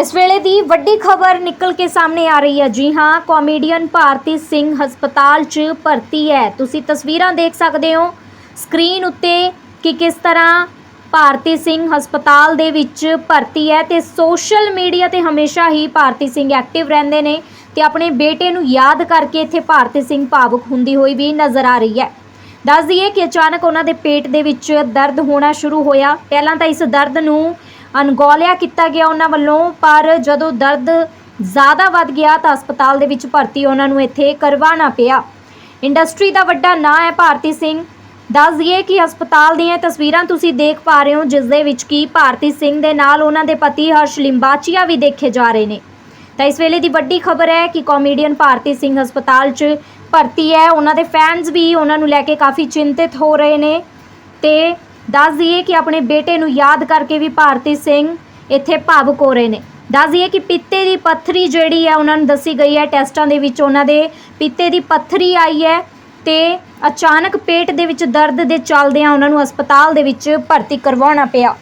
ਇਸ ਵੇਲੇ ਦੀ ਵੱਡੀ ਖਬਰ ਨਿਕਲ ਕੇ ਸਾਹਮਣੇ ਆ ਰਹੀ ਹੈ। ਜੀ ਹਾਂ, ਕਾਮੇਡੀਅਨ ਭਾਰਤੀ ਸਿੰਘ ਹਸਪਤਾਲ 'ਚ ਭਰਤੀ ਹੈ। ਤੁਸੀਂ ਤਸਵੀਰਾਂ ਦੇਖ ਸਕਦੇ ਹੋ। ਸਕਰੀਨ ਉੱਤੇ ਕਿ ਕਿਸ ਤਰ੍ਹਾਂ ਭਾਰਤੀ ਸਿੰਘ ਹਸਪਤਾਲ ਦੇ ਵਿੱਚ ਭਰਤੀ ਹੈ ਤੇ ਸੋਸ਼ਲ ਮੀਡੀਆ ਤੇ ਹਮੇਸ਼ਾ ਹੀ ਭਾਰਤੀ ਸਿੰਘ ਐਕਟਿਵ ਰਹਿੰਦੇ ਨੇ ਤੇ ਆਪਣੇ ਬੇਟੇ ਨੂੰ ਯਾਦ ਕਰਕੇ ਇੱਥੇ ਭਾਰਤੀ ਸਿੰਘ ਭਾਵੁਕ ਹੁੰਦੀ ਹੋਈ ਵੀ ਨਜ਼ਰ ਆ ਰਹੀ ਹੈ। ਦੱਸ ਦਈਏ ਕਿ ਅਚਾਨਕ ਉਹਨਾਂ ਦੇ ਪੇਟ ਦੇ ਵਿੱਚ ਦਰਦ ਹੋਣਾ ਸ਼ੁਰੂ ਹੋਇਆ। ਪਹਿਲਾਂ ਤਾਂ ਇਸ ਦਰਦ ਨੂੰ ਅਣਗੌਲਿਆ ਕੀਤਾ ਗਿਆ ਉਹਨਾਂ ਵੱਲੋਂ, ਪਰ ਜਦੋਂ ਦਰਦ ਜ਼ਿਆਦਾ ਵੱਧ ਗਿਆ ਤਾਂ ਹਸਪਤਾਲ ਦੇ ਵਿੱਚ ਭਰਤੀ ਉਹਨਾਂ ਨੂੰ ਇੱਥੇ ਕਰਵਾਉਣਾ ਪਿਆ। ਇੰਡਸਟਰੀ ਦਾ ਵੱਡਾ ਨਾਂ ਹੈ ਭਾਰਤੀ ਸਿੰਘ। ਦੱਸ ਦਈਏ ਕਿ ਹਸਪਤਾਲ ਦੀਆਂ ਤਸਵੀਰਾਂ ਤੁਸੀਂ ਦੇਖ ਪਾ ਰਹੇ ਹੋ, ਜਿਸ ਦੇ ਵਿੱਚ ਕੀ ਭਾਰਤੀ ਸਿੰਘ ਦੇ ਨਾਲ ਉਹਨਾਂ ਦੇ ਪਤੀ ਹਰਸ਼ ਲਿੰਬਾਚੀਆ ਵੀ ਦੇਖੇ ਜਾ ਰਹੇ ਨੇ। ਤਾਂ ਇਸ ਵੇਲੇ ਦੀ ਵੱਡੀ ਖਬਰ ਹੈ ਕਿ ਕਾਮੇਡੀਅਨ ਭਾਰਤੀ ਸਿੰਘ ਹਸਪਤਾਲ 'ਚ ਭਰਤੀ ਹੈ। ਉਹਨਾਂ ਦੇ ਫੈਨਸ ਵੀ ਉਹਨਾਂ ਨੂੰ ਲੈ ਕੇ ਕਾਫੀ ਚਿੰਤਿਤ ਹੋ ਰਹੇ ਨੇ ਤੇ ਦੱਸ ਦਈਏ ਕਿ ਆਪਣੇ ਬੇਟੇ ਨੂੰ ਯਾਦ ਕਰਕੇ ਵੀ ਭਾਰਤੀ ਸਿੰਘ ਇੱਥੇ ਭਾਵੁਕ ਹੋ ਰਹੇ ਨੇ। ਦੱਸ ਦਈਏ ਕਿ ਪਿੱਤੇ ਦੀ ਪੱਥਰੀ ਜਿਹੜੀ ਹੈ ਉਹਨਾਂ ਨੂੰ ਦੱਸੀ ਗਈ ਹੈ ਟੈਸਟਾਂ ਦੇ ਵਿੱਚ ਉਹਨਾਂ ਦੇ ਪਿੱਤੇ ਦੀ ਪੱਥਰੀ ਆਈ ਹੈ ਤੇ ਅਚਾਨਕ ਪੇਟ ਦੇ ਵਿੱਚ ਦਰਦ ਦੇ ਚੱਲਦਿਆਂ ਉਹਨਾਂ ਨੂੰ ਹਸਪਤਾਲ ਦੇ ਵਿੱਚ ਭਰਤੀ ਕਰਵਾਉਣਾ ਪਿਆ।